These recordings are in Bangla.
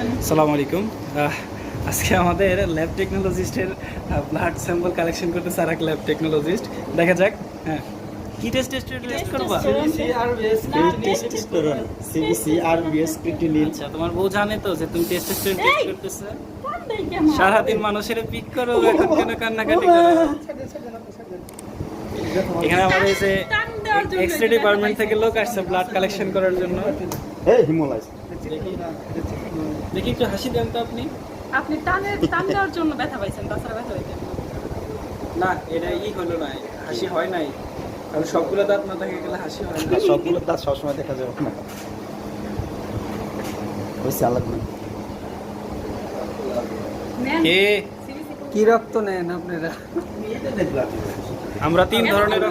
আসসালামু আলাইকুম। আজকে আমাদের ল্যাব টেকনোলজিস্টের ব্লাড স্যাম্পল কালেকশন করতেছে আর এক ল্যাব টেকনোলজিস্ট দেখা যাক হ্যাঁ। কি টেস্ট টেস্ট টেস্ট করবা? সিবিসি আর বিএস ক্রিটিনিন আচ্ছা তোমার বউ জানে তো যে তুমি টেস্ট টেস্ট টেস্ট করতেছে। সারাদিন মানুষের পিক করো এখন কেন কান্নাকাটি করো? এখানে আমাদের এই যে এক্স রে ডিপার্টমেন্ট থেকে লোক আসছে ব্লাড কালেকশন করার জন্য। এই হিমোলাইজ দেখি দেখি একটু হাসি দেন তো আপনি। আপনি টানের টান দেওয়ার জন্য ব্যথা পাইছেন তাছাড়া ব্যথা না। না এটা ই হলো না হাসি হয় নাই। কারণ সবগুলো দাঁত না থাকে গেলে হাসি হয় না। সবগুলো দাঁত সবসময় দেখা যাবে না না নেন। কে? কি রক্ত নেন আপনারা? আমরা তিন ধরনের।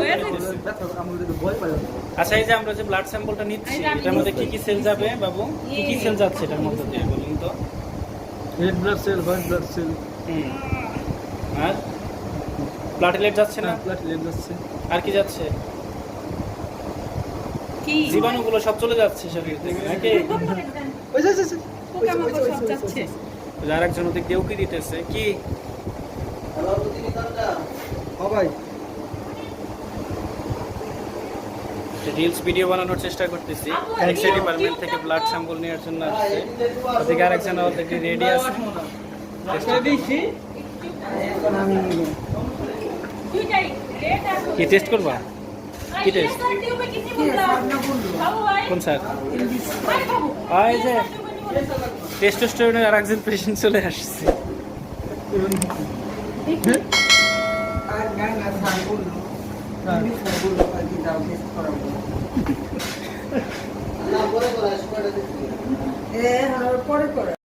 আচ্ছা এই যে আমরা যে ব্লাড স্যাম্পলটা নিচ্ছি এটার মধ্যে কি কি সেল যাবে বাবু? কি কি সেল যাচ্ছে এটার মধ্যে দিয়ে বলুন তো। Red blood cell white blood cell হুম। আর? প্লাটিলেট যাচ্ছে না? প্লাটিলেট যাচ্ছে। আর কি যাচ্ছে? কি? জীবাণুগুলো সব চলে যাচ্ছে শরীর থেকে নাকি? ওই যে। সব যাচ্ছে। আর একজন ওদিক কেউ কি দিতেছে কি? ভাই। রিলস ভিডিও বানানোর চেষ্টা করতেছি। আপু, এক্স রে আপনি ডিপার্টমেন্ট থেকে ব্লাড স্যাম্পল নেওয়ার জন্য আসছে। ওদিকে আরেকজন অলরেডি রেডি আছে। কি টেস্ট করবা? আর কি ভাই, কোন স্যার ভাই যে। টেস্টোস্টেরনের আর একজন পেশেন্ট চলে আসছে। পরে করে